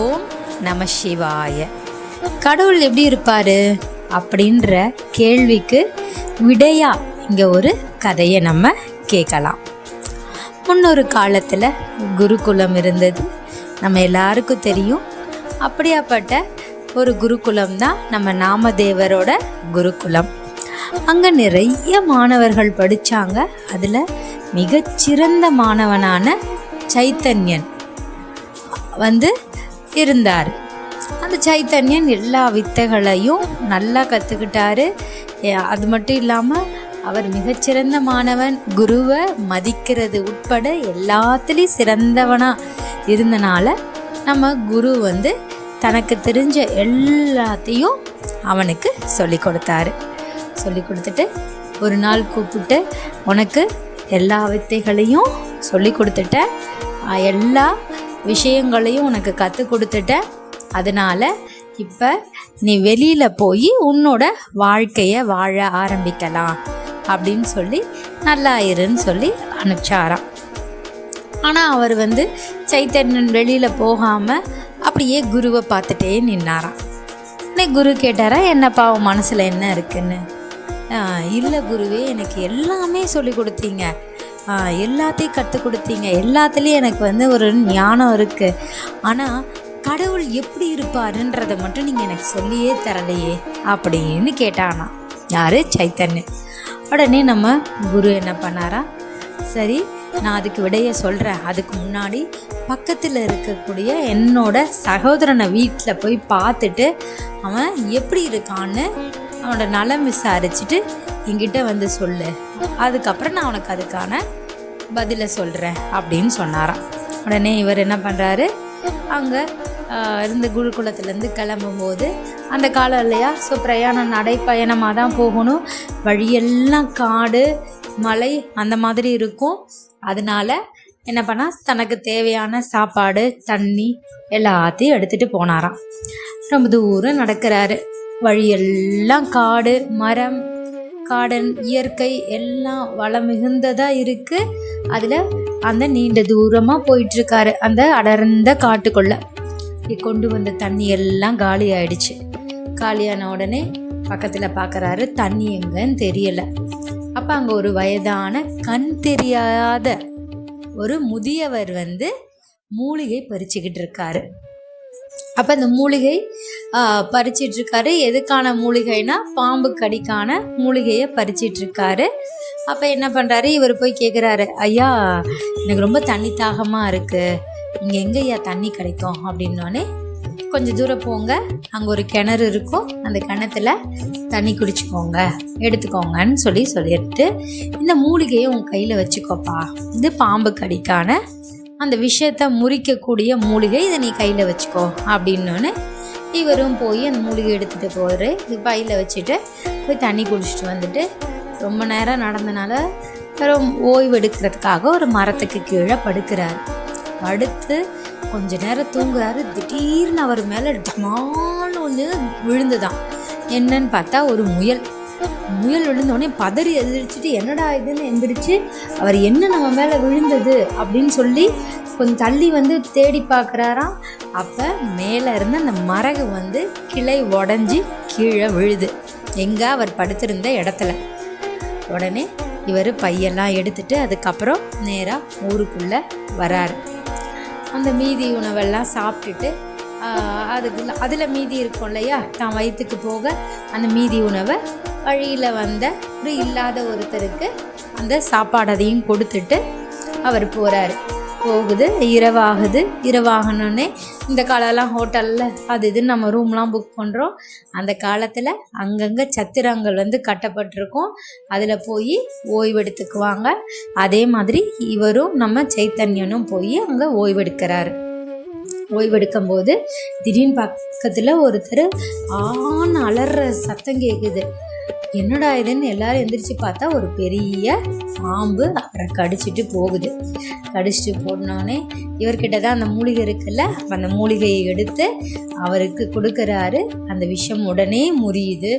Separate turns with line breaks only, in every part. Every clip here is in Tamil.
ஓம் நம சிவாய. கடவுள் எப்படி இருப்பார் அப்படின்ற கேள்விக்கு விடையா இங்கே ஒரு கதையை நம்ம கேட்கலாம். முன்னொரு காலத்தில் குருகுலம் இருந்தது. நம்ம எல்லாருக்கும் தெரியும். அப்படியாப்பட்ட ஒரு குருகுலம் தான் நம்ம நாமதேவரோட குருகுலம். அங்கே நிறைய மாணவர்கள் படித்தாங்க அதில் மிகச்சிறந்த மாணவனான சைத்தன்யன் வந்து இருந்தார். அந்த சைத்தன்யன் எல்லா வித்தைகளையும் நல்லா கற்றுக்கிட்டாரு அது மட்டும் இல்லாமல் அவர் மிகச்சிறந்த மாணவன் குருவை மதிக்கிறது உட்பட எல்லாத்துலேயும் சிறந்தவனாக இருந்தனால நம்ம குரு வந்து தனக்கு தெரிஞ்ச எல்லாத்தையும் அவனுக்கு சொல்லி கொடுத்தாரு. சொல்லி கொடுத்துட்டு ஒரு நாள் கூப்பிட்டு உனக்கு எல்லா வித்தைகளையும் சொல்லி கொடுத்துட்டேன் எல்லா விஷயங்களையும் உனக்கு கற்றுக் கொடுத்துட்டேன் அதனால் இப்போ நீ வெளியில் போய் உன்னோட வாழ்க்கையை வாழ ஆரம்பிக்கலாம் அப்படின்னு சொல்லி நல்லா இருன்னு சொல்லி அனுப்பிச்சாராம். ஆனால் அவர் வந்து சைத்தன்யன் வெளியில் போகாமல் அப்படியே குருவை பார்த்துட்டே நின்னாராம். உடனே குரு கேட்டாரா என்னப்பா உன் மனசில் என்ன இருக்குன்னு? இல்லை குருவே எனக்கு எல்லாமே சொல்லி கொடுத்தீங்க. எல்லாத்தையும் கற்றுக் கொடுத்தீங்க. எல்லாத்துலேயும் எனக்கு வந்து ஒரு ஞானம் இருக்குது ஆனால் கடவுள் எப்படி இருப்பாருன்றதை மட்டும் நீங்கள் எனக்கு சொல்லியே தரலையே அப்படின்னு கேட்டானா. யார்? சைத்தன்னு. உடனே நம்ம குரு என்ன பண்ணாரா? சரி நான் அதுக்கு விடைய சொல்கிறேன் அதுக்கு முன்னாடி பக்கத்தில் இருக்கக்கூடிய என்னோட சகோதரனை வீட்டில் போய் பார்த்துட்டு அவன் எப்படி இருக்கான்னு அவனோட நலம் விசாரிச்சுட்டு என்கிட்ட வந்து சொல்லு. அதுக்கப்புறம் நான் உனக்கு அதுக்கான பதிலை சொல்கிறேன் அப்படின்னு சொன்னாராம். உடனே இவர் என்ன பண்ணுறாரு அங்கே இருந்து குருகுலத்துலேருந்து கிளம்பும்போது அந்த காலம் இல்லையா? ஸோ பிரயாணம் நடைப்பயணமாக தான் போகணும். வழியெல்லாம் காடு மலை அந்த மாதிரி இருக்கும். அதனால என்ன பண்ணால் தனக்கு தேவையான சாப்பாடு தண்ணி எல்லாத்தையும் எடுத்துகிட்டு போனாராம். ரொம்ப தூரம் நடக்கிறாரு. வழியெல்லாம் காடு மரம் காடன் இயற்கை எல்லாம் வளம் மிகுந்ததாக இருக்குது அதில் அந்த நீண்ட தூரமாக போயிட்டுருக்காரு அந்த அடர்ந்த காட்டுக்குள்ளே. கொண்டு வந்த தண்ணி எல்லாம் காலி ஆயிடுச்சு. காலியான உடனே பக்கத்தில் பார்க்குறாரு தண்ணி எங்கன்னு தெரியலை. அப்போ அங்கே ஒரு வயதான கண் தெரியாத ஒரு முதியவர் வந்து மூலிகை பறிச்சுக்கிட்டு இருக்காரு. அப்போ அந்த மூலிகை பறிச்சிட்டு இருக்காரு எதுக்கான மூலிகைனா பாம்பு கடிக்கான மூலிகையை பறிச்சிட்டு இருக்காரு அப்போ என்ன பண்ணுறாரு இவர் போய் கேட்குறாரு ஐயா எனக்கு ரொம்ப தண்ணி தாகமாக இருக்குது இங்கே எங்கே ஐயா தண்ணி கிடைக்கும்? அப்படின்னோடனே கொஞ்சம் தூரம் போங்க. அங்கே ஒரு கிணறு இருக்கும். அந்த கிணத்துல தண்ணி குடிச்சுக்கோங்க. எடுத்துக்கோங்கன்னு சொல்லி சொல்லிட்டு இந்த மூலிகையை உன் கையில் வச்சுக்கோப்பா. இது பாம்பு கடிக்கான அந்த விஷயத்தை முறிக்கக்கூடிய மூலிகை இதை நீ கையில் வச்சுக்கோ. அப்படின்னோன்னு இவரும் போய் அந்த மூலிகை எடுத்துகிட்டு போகிறாரு பையில் வச்சுட்டு போய் தண்ணி குடிச்சிட்டு வந்துட்டு ரொம்ப நேரம் நடந்தனால ஓய்வு எடுக்கிறதுக்காக ஒரு மரத்துக்கு கீழே படுக்கிறாரு. படுத்து கொஞ்ச நேரம் தூங்குறாரு. திடீர்னு அவர் மேலே டமால்னு ஒன்று விழுந்துதான். என்னன்னு பார்த்தா ஒரு முயல். முயல் விழுந்தோடனே பதறி எதிரிச்சிட்டு என்னடா இதுன்னு எந்திரிச்சு அவர் என்ன நம்ம மேலே விழுந்தது? அப்படின்னு சொல்லி கொஞ்சம் தள்ளி வந்து தேடி பார்க்குறாராம். அப்போ மேலே இருந்து அந்த மரகு வந்து கிளை உடஞ்சி கீழே விழுது. எங்கே அவர் படுத்திருந்த இடத்துல. உடனே இவர் பையெல்லாம் எடுத்துட்டு அதுக்கப்புறம் நேராக ஊருக்குள்ளே வராரு. அந்த மீதி உணவெல்லாம் சாப்பிட்டுட்டு அதுக்கு அதில் மீதி இருக்கும் இல்லையா? தான் வயிற்றுக்கு போக அந்த மீதி உணவை வழியில் வந்த ஒரு இல்லாத ஒருத்தருக்கு அந்த சாப்பாடதையும் கொடுத்துட்டு அவர் போகிறாரு போகுது இரவாகுது. இரவாகணுன்னே இந்த காலம்லாம் ஹோட்டலில் அது இதுன்னு நம்ம ரூம்லாம் புக் பண்ணுறோம் அந்த காலத்தில் அங்கங்கே சத்திரங்கள் வந்து கட்டப்பட்டிருக்கும். அதில் போய் ஓய்வெடுத்துக்குவாங்க. அதே மாதிரி இவரும் நம்ம சைத்தன்யனும் போய் அங்கே ஓய்வெடுக்கிறாரு. ஓய்வெடுக்கும் போது திடீர்னு பக்கத்தில் ஒருத்தர் ஆண் அலற சத்தம் கேட்குது என்னடா இதுன்னு எல்லாரும் எந்திரிச்சு பார்த்தா ஒரு பெரிய பாம்பு அவரை கடிச்சிட்டு போகுது. கடிச்சிட்டு போனோடனே இவர்கிட்ட தான் அந்த மூலிகை இருக்குல்ல அந்த மூலிகையை எடுத்து அவருக்கு கொடுக்குறாரு. அந்த விஷம் உடனே முறியுது.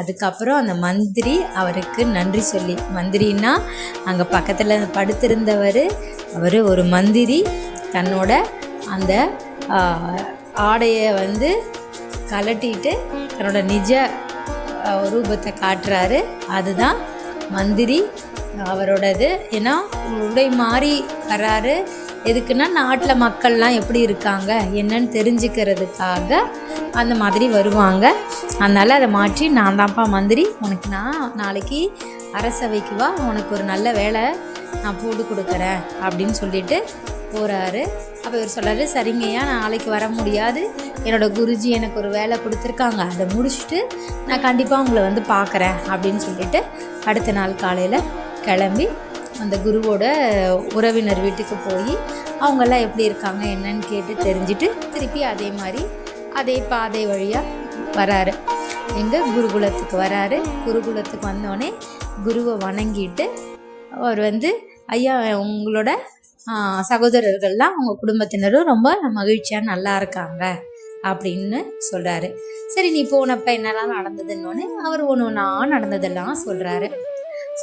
அதுக்கப்புறம் அந்த மந்திரி அவருக்கு நன்றி சொல்லி மந்திரின்னா அங்கே பக்கத்தில் படுத்திருந்தவர் அவர் ஒரு மந்திரி தன்னோட அந்த ஆடையை வந்து கலட்டிட்டு தன்னோட நிஜ ரூபத்தை காட்டுறாரு. அதுதான் மந்திரி அவரோடது. ஏன்னா உடை மாறி வராரு எதுக்குன்னா நாட்டில் மக்கள்லாம் எப்படி இருக்காங்க என்னன்னு தெரிஞ்சுக்கிறதுக்காக அந்த மாதிரி வருவாங்க. அதனால் அதை மாற்றி நான் தான்ப்பா மந்திரி உனக்கு நான் நாளைக்கு அரசவைக்கு வா உனக்கு ஒரு நல்ல வேலை நான் போட்டு கொடுக்குறேன் அப்படின்னு சொல்லிட்டு போகிறாரு அப்போ இவர் சொல்கிறாரு சரிங்கய்யா நான் நாளைக்கு வர முடியாது. என்னோட குருஜி எனக்கு ஒரு வேலை கொடுத்துருக்காங்க. அதை முடிச்சுட்டு நான் கண்டிப்பாக உங்களை வந்து பார்க்குறேன் அப்படின்னு சொல்லிட்டு அடுத்த நாள் காலையில் கிளம்பி அந்த குருவோட உறவினர் வீட்டுக்கு போய் அவங்கெல்லாம் எப்படி இருக்காங்க? என்னன்னு கேட்டு தெரிஞ்சுட்டு திருப்பி அதே மாதிரி அதே பாதை வழியாக வராரு. எங்கள் குருகுலத்துக்கு வராரு. குருகுலத்துக்கு வந்தோடனே குருவை வணங்கிட்டு அவர் வந்து ஐயா உங்களோட சகோதரர்கள்லாம் அவங்க குடும்பத்தினரும் ரொம்ப மகிழ்ச்சியாக நல்லா இருக்காங்க அப்படின்னு சொல்கிறாரு சரி நீ போனப்ப என்னெல்லாம் நடந்ததுன்னொடனே அவர் ஒன்று ஒன்றா நடந்ததெல்லாம் சொல்கிறாரு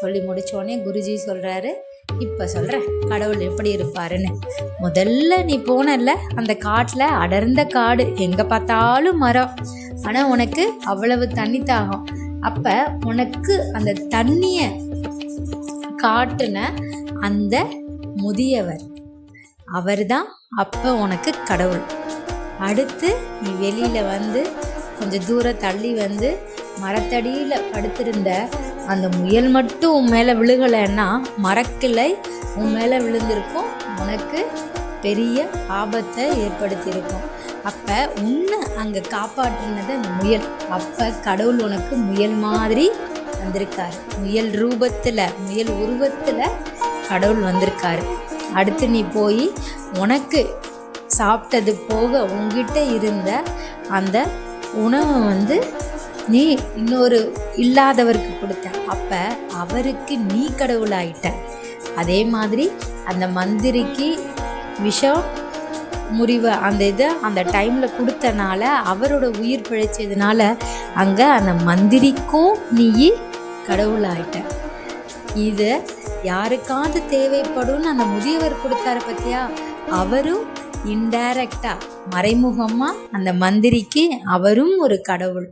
சொல்லி முடித்தோடனே குருஜி சொல்கிறாரு இப்போ சொல்கிறேன் கடவுள் எப்படி இருப்பாருன்னு. முதல்ல நீ போனல்ல அந்த காட்டில் அடர்ந்த காடு எங்கே பார்த்தாலும் மரம். ஆனால் உனக்கு அவ்வளவு தண்ணி தாகம் அப்போ உனக்கு அந்த தண்ணியை காட்டுன அந்த முதியவர். அவர்தான் அப்போ உனக்கு கடவுள். அடுத்து நீ வெளியில் வந்து கொஞ்சம் தூரம் தள்ளி வந்து மரத்தடியில் படுத்திருந்த அந்த முயல் மட்டும் உன் மேலே விழுகலைன்னா மரக்கிளை உன் மேலே விழுந்திருக்கும். உனக்கு பெரிய ஆபத்தை ஏற்படுத்தியிருக்கும். அப்போ உன்னை அங்கே காப்பாற்றினது அந்த முயல். அப்போ கடவுள் உனக்கு முயல் மாதிரி வந்திருக்கார். முயல் ரூபத்தில் முயல் உருவத்தில் கடவுள் வந்திருக்காரு. அடுத்து நீ போய் உனக்கு சாப்பிட்டது போக உங்ககிட்ட இருந்த அந்த உணவை வந்து நீ இன்னொரு இல்லாதவருக்கு கொடுத்த. அப்போ அவருக்கு நீ கடவுளாயிட்ட. அதே மாதிரி அந்த மந்திரிக்கு விஷம் முறிவு அந்த இதை அந்த டைமில் கொடுத்தனால அவரோட உயிர் பிழைச்சதுனால அங்கே அந்த மந்திரிக்கும் நீ கடவுளாயிட்ட. இது யாருக்காவது தேவைப்படும்னு அந்த முதியவர் கொடுத்தாரு பார்த்தியா அவரும் இன்டைரக்டா மறைமுகமாக அந்த மந்திரிக்கு அவரும் ஒரு கடவுள்.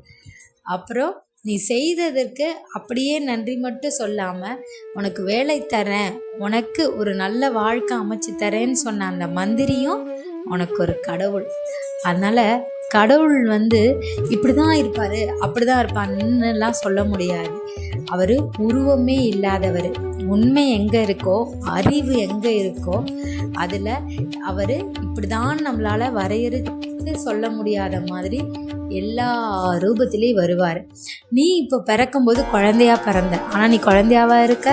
அப்புறம் நீ செய்ததற்கு அப்படியே நன்றி மட்டும் சொல்லாமல் உனக்கு வேலை தரேன் உனக்கு ஒரு நல்ல வாழ்க்கை அமைச்சு தரேன்னு சொன்ன அந்த மந்திரியும் உனக்கு ஒரு கடவுள். அதனால் கடவுள் வந்து இப்படி தான் இருப்பார் அப்படி தான் இருப்பான்னுலாம் சொல்ல முடியாது. அவர் உருவமே இல்லாதவர். உண்மை எங்கே இருக்கோ அறிவு எங்கே இருக்கோ அதில் அவர் இப்படி தான் நம்மளால் வரையறுத்து சொல்ல முடியாத மாதிரி எல்லா ரூபத்திலையும் வருவார். நீ இப்போ பிறக்கும்போது குழந்தையா பிறந்த ஆனால் நீ குழந்தையாவாக இருக்க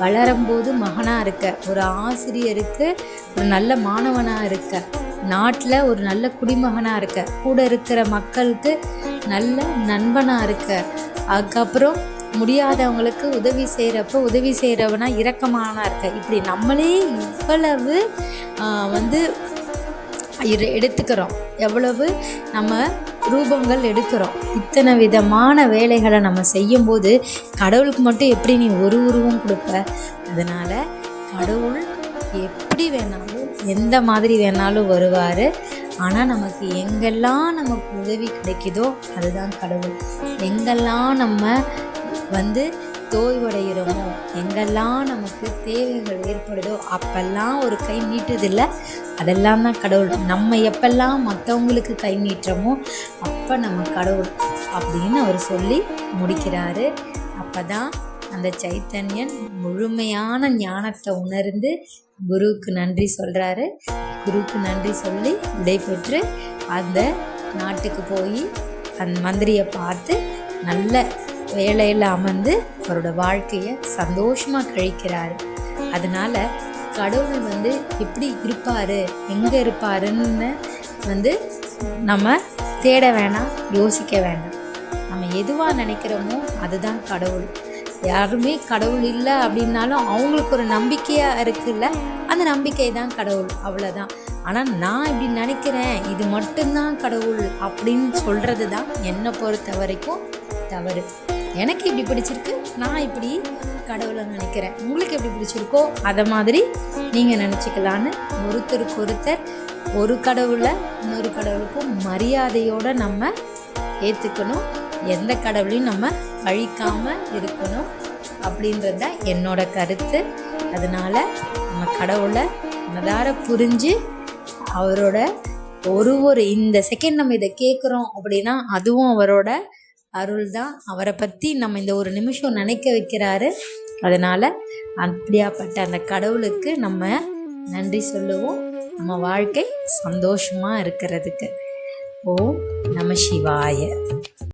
வளரும்போது மகனாக இருக்க ஒரு ஆசிரியருக்கு ஒரு நல்ல மாணவனாக இருக்க நாட்டில் ஒரு நல்ல குடிமகனாக இருக்க கூட இருக்கிற மக்களுக்கு நல்ல நண்பனாக இருக்க அதுக்கப்புறம் முடியாதவங்களுக்கு உதவி செய்கிறப்ப உதவி செய்கிறவனா இரக்கமானா இருக்க. இப்படி நம்மளே இவ்வளவு வந்து எடுத்துக்கிறோம். எவ்வளவு நம்ம ரூபங்கள் எடுக்கிறோம். இத்தனை விதமான வேலைகளை நம்ம செய்யும்போது கடவுளுக்கு மட்டும் எப்படி நீ ஒரு உருவம் கொடுப்ப? அதனால் கடவுள் எப்படி வேணாலும் எந்த மாதிரி வேணாலும் வருவார். ஆனால் நமக்கு எங்கெல்லாம் நமக்கு உதவி கிடைக்குதோ அதுதான் கடவுள். எங்கெல்லாம் நம்ம வந்து தோய்வடைகிறோமோ? எங்கெல்லாம் நமக்கு தேவைகள் ஏற்படுதோ அப்பெல்லாம் ஒரு கை நீட்டுதில்லை. அதெல்லாம் தான் கடவுள். நம்ம எப்பெல்லாம் மற்றவங்களுக்கு கை நீட்டுறோமோ அப்போ நம்ம கடவுள் அப்படின்னு அவர் சொல்லி முடிக்கிறாரு. அப்போ தான் அந்த சைத்தன்யன் முழுமையான ஞானத்தை உணர்ந்து குருவுக்கு நன்றி சொல்கிறாரு குருவுக்கு நன்றி சொல்லி விடைபெற்று அந்த நாட்டுக்கு போய் அந்த மந்திரியை பார்த்து நல்ல வேலையில் அமர்ந்து அவரோட வாழ்க்கையை சந்தோஷமாக கழிக்கிறாரு. அதனால கடவுள் வந்து எப்படி இருப்பார் எங்கே இருப்பாருன்னு வந்து நம்ம தேட வேணாம் யோசிக்க வேண்டாம் நம்ம எதுவாக நினைக்கிறோமோ அதுதான் கடவுள். யாருமே கடவுள் இல்லை அப்படின்னாலும் அவங்களுக்கு ஒரு நம்பிக்கையாக இருக்குல்ல அந்த நம்பிக்கை தான் கடவுள் அவ்வளோதான் ஆனால் நான் இப்படி நினைக்கிறேன் இது மட்டும்தான் கடவுள் அப்படின்னு சொல்கிறது தான் என்னை பொறுத்த வரைக்கும் தவறு. எனக்கு இப்படி பிடிச்சிருக்கு நான் இப்படி கடவுளை நினைக்கிறேன். உங்களுக்கு எப்படி பிடிச்சிருக்கோ அதை மாதிரி நீங்கள் நினச்சிக்கலான்னு ஒருத்தருக்கு ஒருத்தர் ஒரு கடவுளை இன்னொரு கடவுளுக்கும் மரியாதையோடு நம்ம ஏற்றுக்கணும் எந்த கடவுளையும் நம்ம பழிக்காமல் இருக்கணும் அப்படின்றது தான் என்னோட கருத்து. அதனால் நம்ம கடவுளை மனதார புரிஞ்சு அவரோட ஒரு ஒரு இந்த செகண்ட் நம்ம இதை கேட்குறோம் அப்படின்னா அதுவும் அவரோட அருள் தான் அவரை பற்றி நம்ம இந்த ஒரு நிமிஷம் நினைக்க வைக்கிறாரு. அதனால் அப்படியாப்பட்ட அந்த கடவுளுக்கு நம்ம நன்றி சொல்லுவோம். நம்ம வாழ்க்கை சந்தோஷமாக இருக்கிறதுக்கு. ஓம் நம சிவாய.